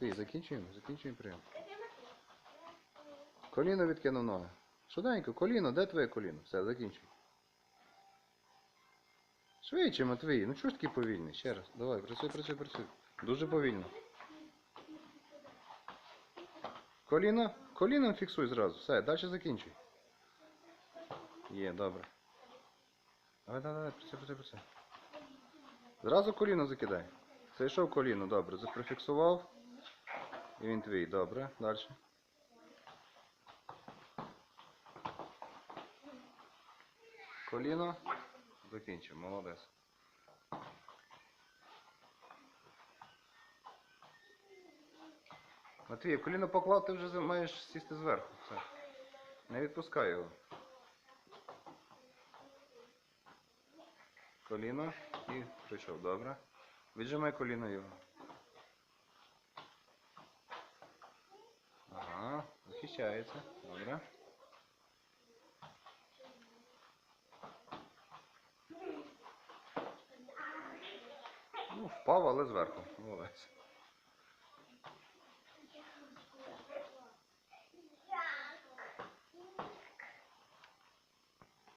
Матвій, закінчуємо, закінчуємо прийом. Коліно відкинув ноги. Швиденько, коліно, де твоє коліно? Все, закінчуй. Швидше, Матвій, ну чого ж такий повільний? Ще раз. Давай, працюй, працюй, працюй. Дуже повільно. Коліно, коліном фіксуй зразу. Все, далі закінчуй. Є, добре. Давай, давай, давай, працюй, працюй, працюй. Зразу коліно закидай. Зайшов коліно, добре. Зафіксував. І він твій, добре. Далі. Коліно. Закінчив, молодець. Матвій, коліно поклав, ти вже маєш сісти зверху. Все. Не відпускай його. Коліно і прийшов, добре. Віджимай коліно його. Захищається. Добре. Ну, впав, але зверху. Молодець.